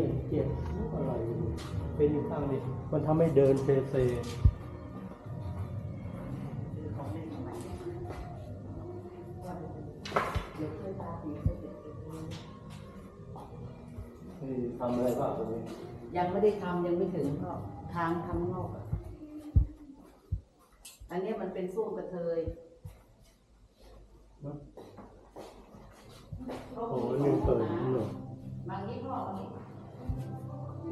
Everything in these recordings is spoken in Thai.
เนี่ยเจ็บอะไรไม่รู้เป็นอยู่ข้างนี้มันทำให้เดินเซเซทำอะไรบ้างตรงนี้ยังไม่ได้ทำยังไม่ถึงเพราะทางทำนอกอะอันเนี้ยมันเป็นส้วมกระเทยโอ้โหนี่เปิดนี่หรอบางยี่ห้อมันนี่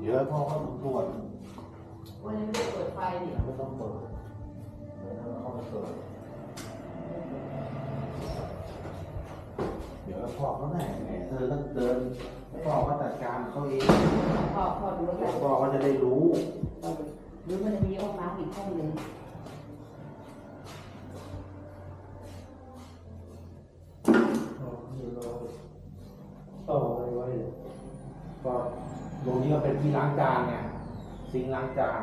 เดี๋ยวพ่อเขาตรวจวันนี้ไม่ได้เปิดไฟนี่ไม่ต้องเปิดเดี๋ยวเขามาเปิดเดี๋ยวพ่อเขาแน่แหมเธอต้องเดินพ่อเขาจัดการเขาเองพ่อพ่อดูแล้วเดี๋กัยวนพ่อเขาจะได้รู้หรือมันจะมีห้องน้ำอีกห้องหนึ่ง ตรงนี้ก็เป็นที่ล้างจานไงซิงค์ล้างจาน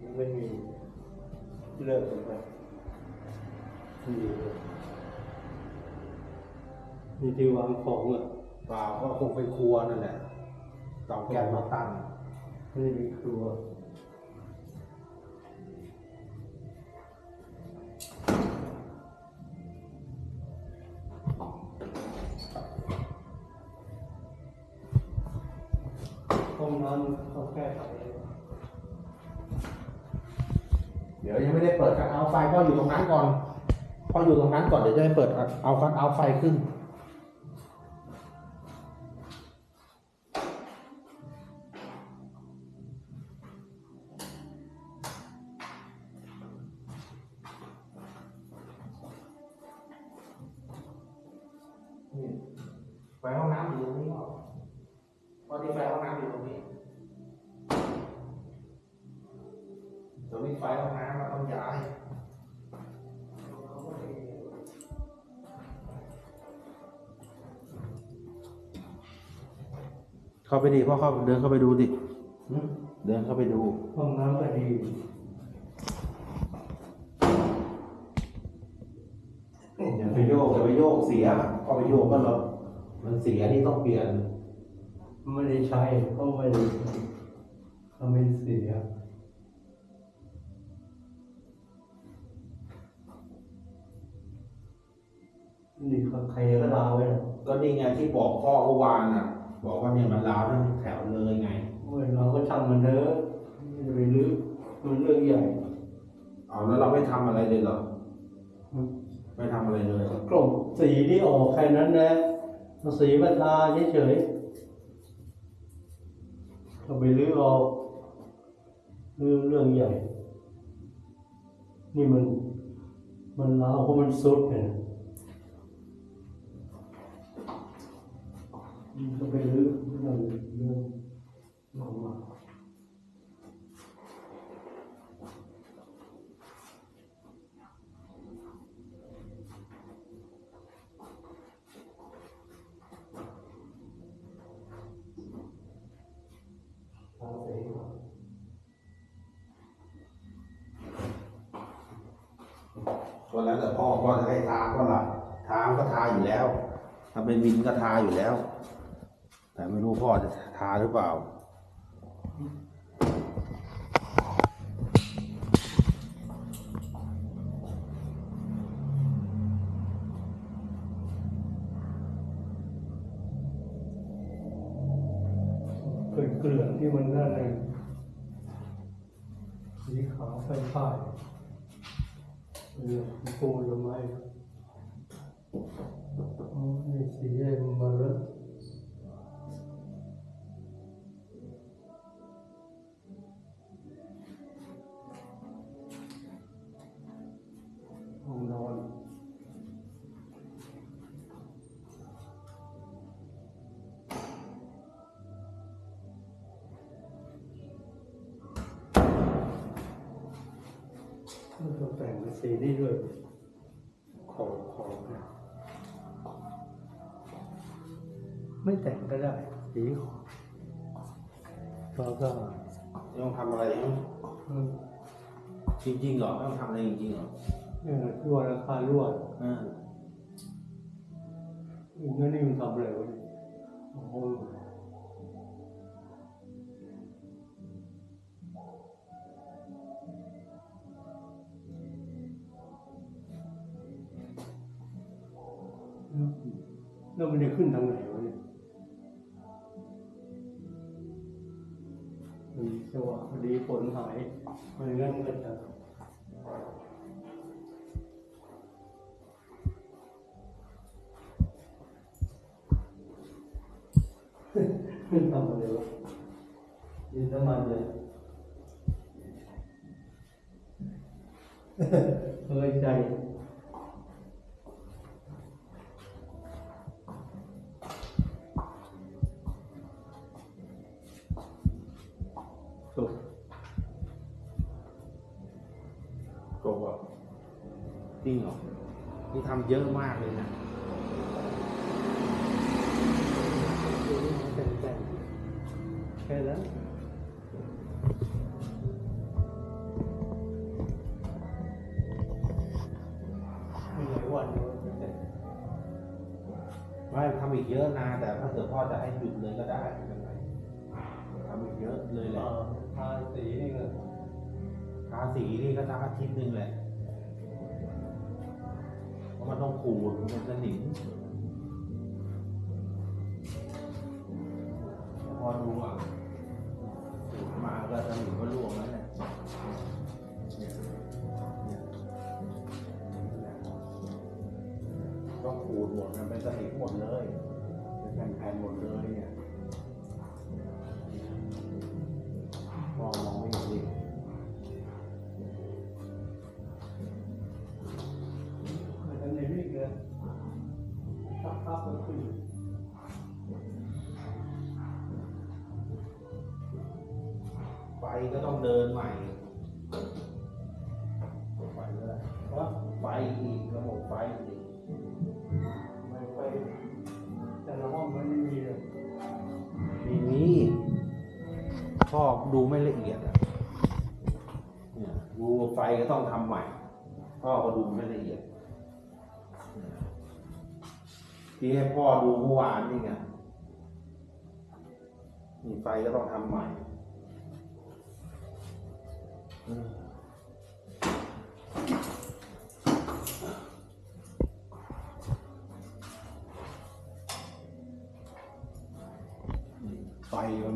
มันไม่มีเลิกไปนี่เลยนี่ที่วางของอะเปล่าก็คงเป็นครัวนั่นแหละเตาแก๊สมาตั้งนี่มีครัว ห้องน้ำเขาแก้ไขเดี๋ยวยังไม่ได้เปิดคัทเอาไฟพ่ออยู่ตรงนั้นก่อนพ่ออยู่ตรงนั้นก่อนเดี๋ยวจะได้เปิดเอาคัทเอาไฟขึ้นไฟห้องน้ำอยู่ตรงนี้พ่อพอที่ไฟห้องน้ำอยู่ตรงนี้ ตรงนี้ไฟห้องน้ำเราต้องย้ายเข้าไปดิพ่อเข้าเดินเข้าไปดูดิหึเดินเข้าไปดูห้องน้ำก็ดีอย่าไปโยกอย่าไปโยกเสียพอไปโยกก็ลดมันเสียนี่ต้องเปลี่ยน ไม่ได้ใช้ก็ไม่ได้ทำให้เสีย นี่เขาใครก็ลาไว้นะก็นี่ไงที่บอกพ่อเมื่อวานน่ะ บอกว่าเนี่ยมันล้าวทั้งแถวเลยไงเว้ยเราก็ทำมันเถอะไม่จะไปรื้อมันเรื่องใหญ่เอาแล้วเราไม่ทำอะไรเลยเหรออืมไม่ทำอะไรเลยกลบสีที่ออกแค่นั้นนะเอาสีมาทาเฉยๆเราไปรื้อออกเรื่องเรื่องใหญ่ นี่มัน มันล้าวเพราะมันซุดเนี่ย ก็ไปรื้อเรื่องเรื่องมาทาสีก่อนก็แล้วแต่พ่อพ่อจะให้ทาก็หล่ะทาก็ทาอยู่แล้ว ถ้าเป็นวินก็ทาอยู่แล้ว พ่อจะทาหรือเปล่า เกิดเกลื่อนที่มันนั่นเองสีขาวไฟฟ้ายเรื่องปูนละไม้อ๋อนี่สีแดงมาแล้ว มันก็แต่งเป็นสีนี้ด้วยของของเนี่ยไม่แต่งก็ได้สีของแล้วก็ต้องทำอะไรไหมอืมจริงๆเหรอต้องทำอะไรจริงๆเหรอเนี่ยรั่วราคารั่วเอออีกนั่นนี่มันทำอะไรวะเนี่ยโอ้โห แล้วมันจะขึ้นทางไหนวะเนี่ยมีจังหวะพอดีฝนหายไม่งั้นก็จะ ขึ้นทำอะไรวะยินน้ำมันเลย เฮ้ยใจ สุด จบอะจ ริงเหรอนี่ทำเยอะมากเลยนะแต่งแต่งแค่นั้นมีหลายวันเลยแต่งไม่ทำอีกเยอะนะแต่ถ้าเกิดพ่อจะให้หยุดเลยก็ได้ไม่เป็นไรทำอีกเยอะเลยแหละอ่าทาสีนี่ก็ทาสีนี่ก็สักอาทิตย์หนึ่งแหละเพราะ มันต้องขูดมันจะหนิมพอดูอะขูดมาก็จะหนิมก็ร่วงแล้วเนี่ยต้องขูดหมดมันเป็นสนิมหมดเลยเป็นแผ่นๆหมดเลยเนี่ย ก็ต้องเดินใหม่ไฟก็ได้ว่าไฟอีกระบบไฟอีกไม่ไปแต่ละห้องมันไม่มีเลยมีนี้พ่อดูไม่ละเอียดอะเนี่ยดูไฟก็ต้องทำใหม่พ่อก็ดูไม่ละเอียดที่ให้พ่อดูเมื่อวานนี่ไงนี่ไฟก็ต้องทำใหม่ ไฟ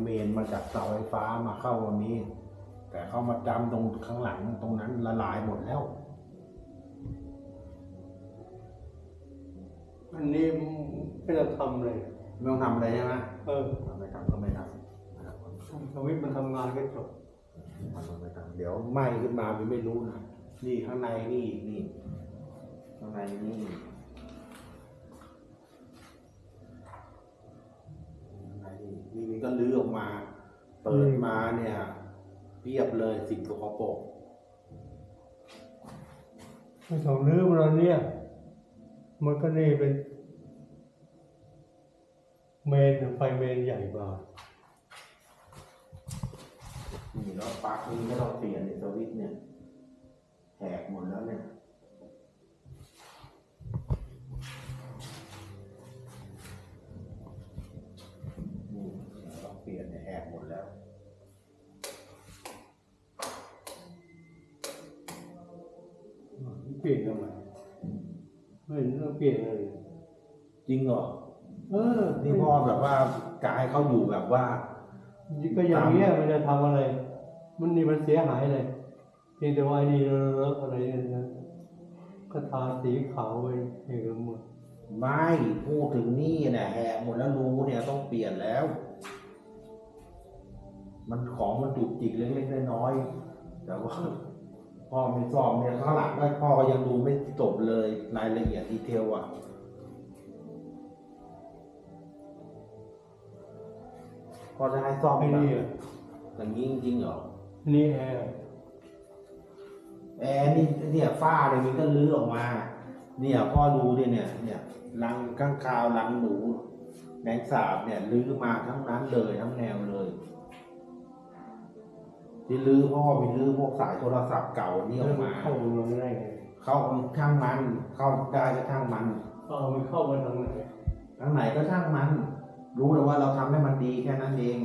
เมนมาจากเสาไฟฟ้ามาเข้าวันนี้ แต่เข้ามาจำตรงข้างหลังตรงนั้นละลายหมดแล้ว อันนี้ไม่ต้องทำเลย ไม่ต้องทำอะไรใช่ไหมเออไม่ทำก็ไม่ทำนะครับ สวิตช์มันทำงานก็จบ ทำก็ไม่ทำเดี๋ยวไหม้ขึ้นมาไม่รู้นะนี่ข้างในนี่นี่ข้างในนี่ข้างในนี่นี่มันก็ลื้อออกมา เปิดมาเนี่ยเรียบเลยสิ่งสกปรกไม่ต้องรื้อมันเนี่ยมันก็นี่เป็นเมนไฟเมนใหญ่กว่า นี่แล้วปลั๊กนี้ก็ต้องเปลี่ยนในสวิตช์เนี่ยแหกหมดแล้วเนี่ยนี่ต้องเปลี่ยนเนี่ยแหกหมดแล้ว เปลี่ยนทำไมไม่เห็นต้องเปลี่ยนเลยจริงเหรอเออนี่พ่อแบบว่ากายเขาอยู่แบบว่า ก็อย่างเงี้ยมันจะทำอะไร มันนี่มันเสียหายเลยเพียงแต่ว่าไอ้นี่เลอะๆอะไรเนี่ยนะก็ทาสีขาวไปเห็นหมดไม่พูดถึงนี่เนี่ยแหกหมดแล้วรูเนี่ยต้องเปลี่ยนแล้ว มันของมันจุกจิกเล็กๆน้อยๆแต่ว่าพ่อไม่ซ่อมเนี่ยข้างหลังก็พ่อก็ยังดูไม่จบเลยรายละเอียดดีเทลอะพอจะให้ซ่อมไอ้แบบนี่อะอย่างนี้จริงๆเหรอ นี่แอร์แอร์นี่เนี่ยฝ้าเนี่ยมันก็ลื้อออกมา เนี่ยพ่อดูดิเนี่ยเนี่ยรังข้างคาวรังหนูแมงสาบเนี่ยลื้อมาทั้งนั้นเลยทั้งแนวเลย ที่ลื้อพ่อมีลื้อพวกสายโทรศัพท์เก่านี่ออกมา เข้ามาได้ไงเข้าช่างมัน เข้าได้ก็ช่างมันเอามันเข้ามาทางไหนทั้งไหนก็ช่างมัน รู้แต่ว่าเราทำให้มันดีแค่นั้นเอง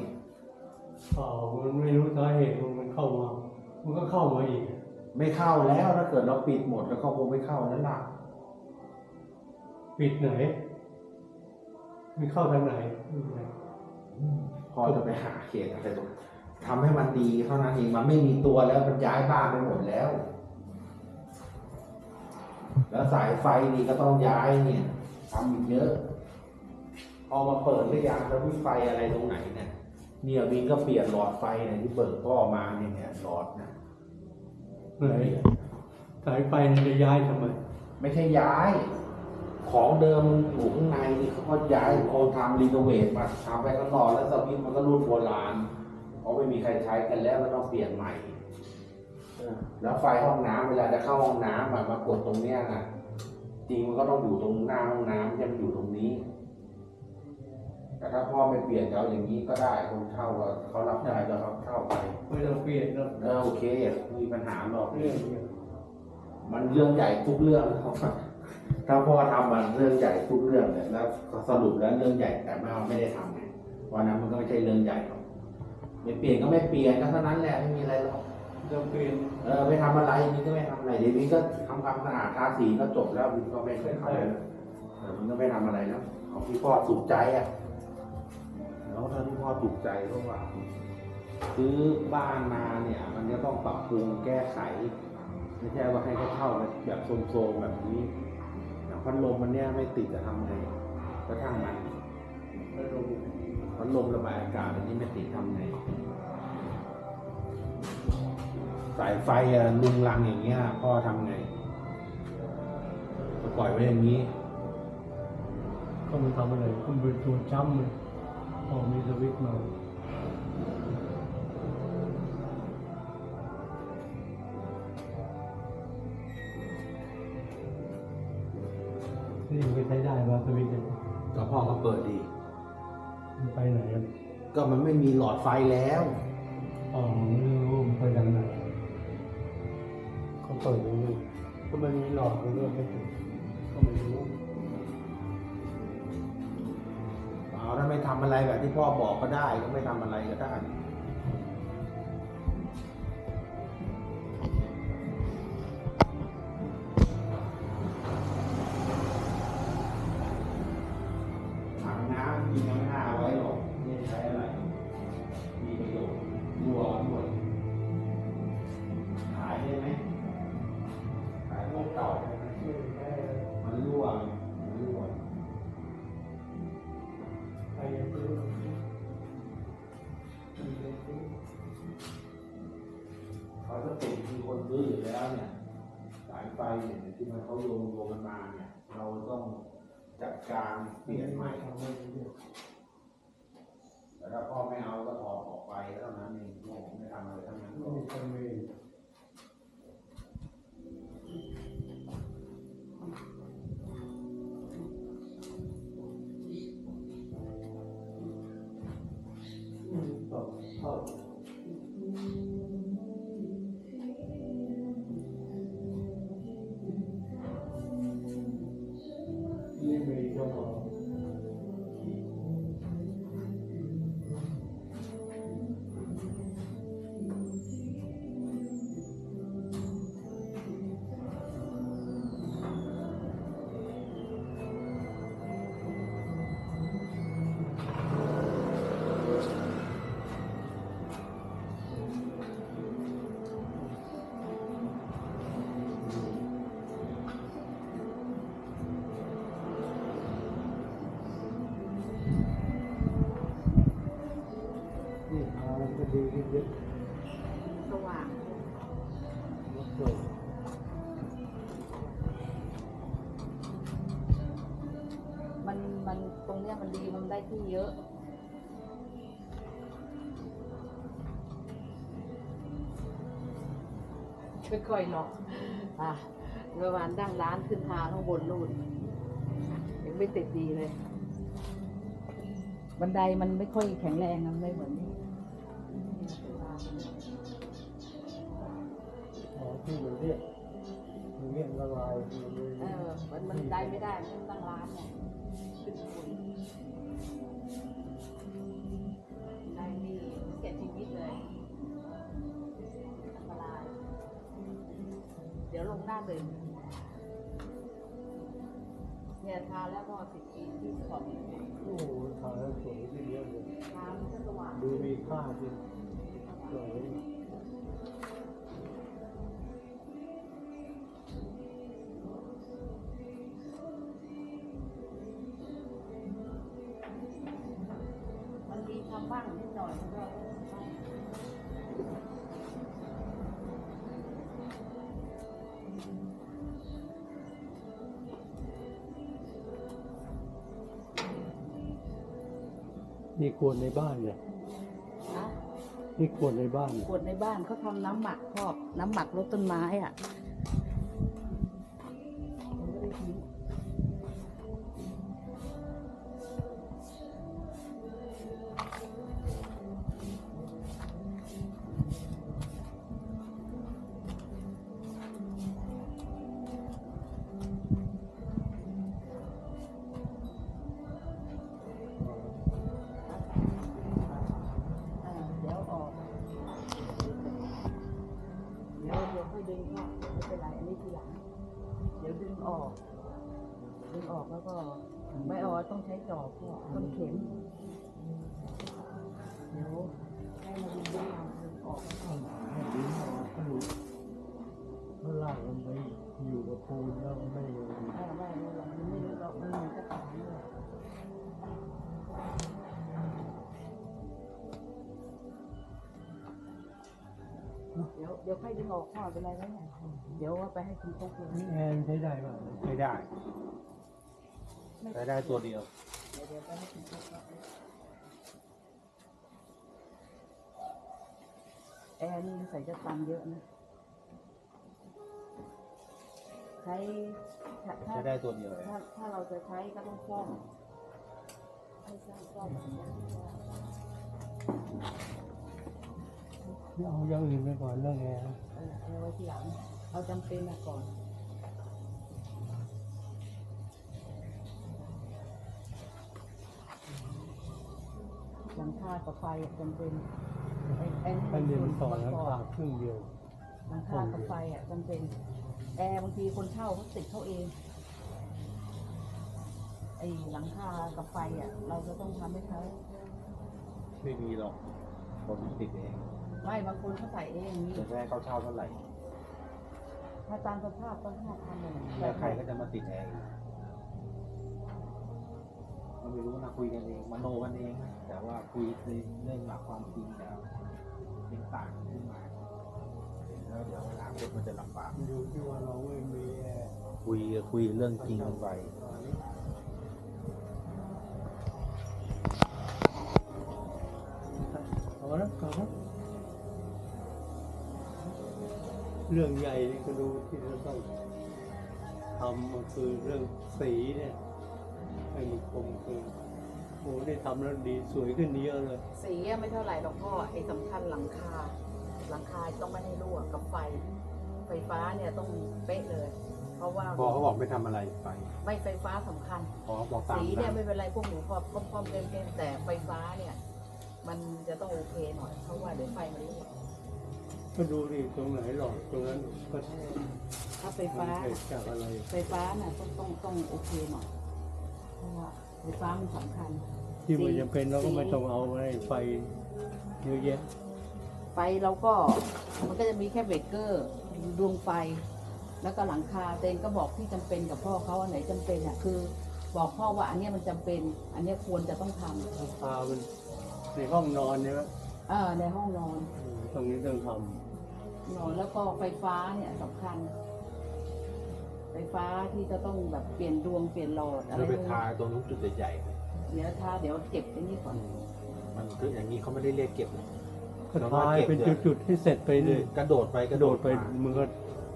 เปล่ามันไม่รู้สาเหตุมันมัน เข้ามา มันก็เข้ามาอีก ไม่เข้าแล้วถ้าเกิดเราปิดหมดแล้วก็คงไม่เข้าแล้วล่ะปิดไหนกมีเข้าทางไหนพอจะไปหาเขตอะไรตรงทำให้มันดีเท่านั้นเองมันไม่มีตัวแล้วมันย้ายบ้านไปหมดแล้ว แล้วสายไฟนี่ก็ต้องย้ายเนี่ยทำอีกเยอะพอมาเปิดหรือยังแล้ววิไฟอะไรตรงไหนเนี่ย เนี่ยวินก็เปลี่ยนหลอดไฟเนี่ยที่เบิกพ่อมาเนี่ยเนี่ยหลอดนะไหนสายไฟนี่จะย้ายทำไม ไม่ใช่ย้าย ของเดิมอยู่ข้างในนี่เขาก็ย้ายโครงทำรีโนเวทมาทำไปข้างนอกแล้วสวิตช์มันก็รุ่นโบราณเพราะไม่มีใครใช้กันแล้วก็ต้องเปลี่ยนใหม่แล้วไฟห้องน้ำเวลาจะเข้าห้องน้ำอะมากดตรงเนี้ยนะจริงมันก็ต้องอยู่ตรงหน้าห้องน้ำจะมันอยู่ตรงนี้ แต่ถ้าพ่อไม่เปลี่ยนจะเอาอย่างนี้ก็ได้คนเช่าก็เขารับได้ก็เขาเช่าไปไม่ต้องเปลี่ยนแล้วเออโอเคไม่มีปัญหาหรอก เรื่องเนี้ยมันเรื่องใหญ่ทุกเรื่องครับถ้าพ่อทำมันเรื่องใหญ่ทุกเรื่องเนี่ยแล้วสรุปแล้วเรื่องใหญ่แต่แม่ไม่ได้ทำไงวันนั้นมันก็ไม่ใช่เรื่องใหญ่หรอกไม่เปลี่ยนก็ไม่เปลี่ยนก็เท่านั้นแหละไม่มีอะไรหรอกจะเปลี่ยนเออไม่ทำอะไรนี่ก็ไม่ทำอะไรเดี๋ยวนี้ก็ทำความสะอาดทาสีก็จบแล้วมันก็ไม่เคยทำอะไรแล้วเออมันก็ไม่ทำอะไรแล้วของที่พ่อถูกใจอะ แล้วถ้าที่พ่อถูกใจเพราะว่าซื้อบ้านมาเนี่ย มันจะต้องปรับปรุงแก้ไข ไม่ใช่ว่าให้เขาเช่าแบบโซมๆแบบนี้อย่างพัดลมมันเนี่ยไม่ติดจะทำไงก็ช่างมันแล้วลงพัดลมระบายอากาศอันนี้ไม่ติดทำไงสายไฟอะลุงลังอย่างเงี้ย พ่อทำไงก็ปล่อยไว้อย่างนี้ ก็มันทำอะไรก็มันเป็นตัวจ้ำเลย พอมีสวิตช์มานี่มันก็ใช้ได้ว่าสวิตช์เนี่ยก็พ่อก็เปิดดี มันไปไหนกันก็มันไม่มีหลอดไฟแล้ว อ๋อไม่รู้มันไปทางไหนเขาเปิดดูก็มันมีหลอดมันก็ไม่ถึงก็ไม่รู้ อาถ้าไม่ทำอะไรแบบที่พ่อบอกก็ได้ก็ไม่ทำอะไรก็ได้ เขาจะติดมีคนซื้ออยู่แล้วเนี่ยสายไฟเนี่ยที่มันเขาโยงโยงกันมาเนี่ย เราต้องจัดการเปลี่ยนใหม่ทำไม่ได้แต่ถ้าพ่อไม่เอาก็ถอดออกไปแล้วนั้นเองพ่อไม่ทำอะไรทั้งนั้นก็มีคนเวร ตรงเนี้ยมันดีมันได้ที่เยอะไม่ค่อยหรอกอะเมื่อวานดั้งร้านขึ้นทางข้างบนนู่นยังไม่ติดดีเลย บันไดมันไม่ค่อยแข็งแรงอะไม่เหมือนนี่อ๋อที่มันเรียกมันเรียกละลายมันเลย เออ มันมันไดไม่ได้มันตั้งร้านเนี่ยขึ้นบน เดี๋ยวลงหน้าเดินเนี่ยทาแล้วก็สิบปีที่ขอบโอ้โหถ่ายแล้วสวยขึ้นเยอะเลยน้ำมันก็สว่างดูมีค่าจริงสวย นี่ควรในบ้านเนี่ยนะนี่ควรในบ้านเนี่ย ขวดในบ้านเขาทำน้ำหมักครอบน้ำหมักรดต้นไม้อะ ค่อยดึงเข้าไม่เป็นไรอันนี้ทีหลัง เดี๋ยวดึงออก ดึงออกแล้วก็ไม่ออกต้องใช้จอบก็ต้นเข็ม เดี๋ยวให้มาดึงดึงเอาดึงออกดิ้นเอาก็รู้ข้างล่างมันไปอยู่กับปูนแล้วไม่ไม่ไม่ไม่หรอกมันไม่รู้หรอกมันมีกระถางด้วย เดี๋ยวเดี๋ยวค่อยดึงออกข้อเป็นไรไหมเนี่ยเดี๋ยวว่าไปให้คุณตุ๊กเลยนี่แอนใช้ได้ป่ะไม่ได้ใช้ได้ตัวเดียวเดี๋ยวเดี๋ยวไปให้คุณตุ๊กก่อนแอร์นี่ใส่จะตังค์เยอะนะใช้ถ้าถ้าใช้ได้ตัวเดียวเลยถ้าถ้าเราจะใช้ก็ต้องซ่อมให้ช่างซ่อมแบบนี้ เอาอย่างอื่นไปก่อนเรื่องแอร์เอาไว้ทีหลังเอาจำเป็นมาก่อนหลังคากับไฟจำเป็นไอ้ไอ้ถ้าเรียนมันต่อประแล้วบขาดครึ่งเดียวหลังคากับไฟอะจำเป็น แอร์บางทีคนเช่าเขาติดเขาเองไอ้หลังคากับไฟอะ เราจะต้องทำให้เขาไม่มีหรอกคนติดเอง ไม่บางคนเขาใส่เองนี่จะให้เขาเช่าเท่าไหร่ถ้าตามสภาพต้องห้าพันเลยแล้วใครก็จะมาติดเองเราไม่รู้นะคุยกันเองมโนกันเองนะแต่ว่าคุยในเรื่องหลักความจริงแล้วเป็นต่างขึ้นมาแล้วเดี๋ยวอนาคตมันจะลำบากอยู่ที่ว่าเราไม่มีแอร์คุยคุยเรื่องจริงกันไปเอาล เอาละเรื่องใหญ่นี่ก็ดูที่เราต้องทำก็คือเรื่องสีเนี่ยให้มันคมคือโอ้ได้ทำแล้วดีสวยขึ้นเยอะเลย สีอะไม่เท่าไหร่หรอกพ่อไอ้สำคัญหลังคา หลังคาต้องไม่ให้รั่วกับไฟ ไฟฟ้าเนี่ยต้องเป๊ะเลย เพราะว่าพอเขาบอกไม่ทำอะไรไปไม่ไฟฟ้าสำคัญ พอเขาบอกตามสีเนี่ยนั้นไม่เป็นไรพวกหนูพอพร้อมๆเล่นๆแต่ไฟฟ้าเนี่ย มันจะต้องโอเคหน่อยเพราะว่าเดี๋ยวไฟมันรั่ว ก็ดูดิตรงไหนหลอดตรงนั้นก็ถ้าไฟฟ้า เกิดจากอะไรไฟฟ้าน่ะต้องต้องต้องโอเคหน่อยเพราะว่าไฟฟ้ามันสำคัญที่มันจำเป็นเราก็ไม่ต้องเอาอะไรไฟเยอะแยะไฟเราก็มันก็จะมีแค่เบรกเกอร์ดวงไฟ แล้วก็หลังคาเตนก็บอกที่จำเป็นกับพ่อเขาอันไหนจำเป็นอะคือ บอกพ่อว่าอันเนี้ยมันจำเป็น อันเนี้ยควรจะต้องทำราคามันในห้องนอนใช่ไหมเออในห้องนอนอืมตรงนี้ต้องท นอนแล้วก็ไฟฟ้าเนี่ยสำคัญ ไฟฟ้าที่จะต้องแบบเปลี่ยนดวงเปลี่ยนหลอดอะไรเราไปพวกทานี้ตรงนู้นจุดใหญ่ๆเดี๋ยวถ้าเดี๋ยวเก็บไอ้นี่ก่อนมันคืออย่างนี้เขาไม่ได้เรียกเก็บนะำก็ทายเป็นจุดๆให้เสร็จไปเลยกระโดดไปกระโดดไปมามันก็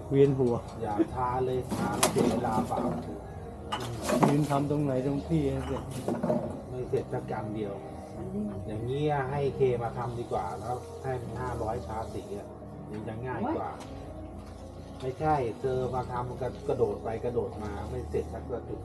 เวียนหัว อย่าทาเลยทาแล้วเสียเวลาเปล่ายืนทำตรงไหนตรงที่ให้เสร็จไม่เสร็จสักกรรมเดียว อันนี้อย่างนี้ยให้เคมาทำดีกว่าแล้วให้ห้าร้อยชาสีอะ ยังจะง่ายกว่า ไม่ใช่เจอมาทำมันก็กระโดดไปกระโดดมาไม่เสร็จสักกระจุด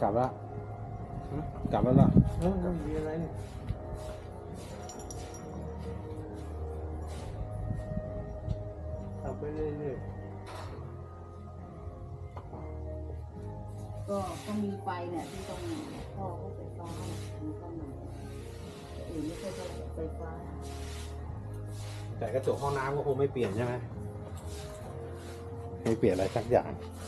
กลับแล้วกลับแล้วเหรอเออไม่มีอะไรนี่ทำไปเรื่อยก็ก็มีไฟเนี่ยที่ต้องพ่อเขาไฟฟ้ามีต้องหน่อยแต่อื่นไม่ใช่ไฟฟ้าแต่กระจกห้องน้ำก็คงไม่เปลี่ยนใช่ไหมไม่เปลี่ยนอะไรสักอย่างๆ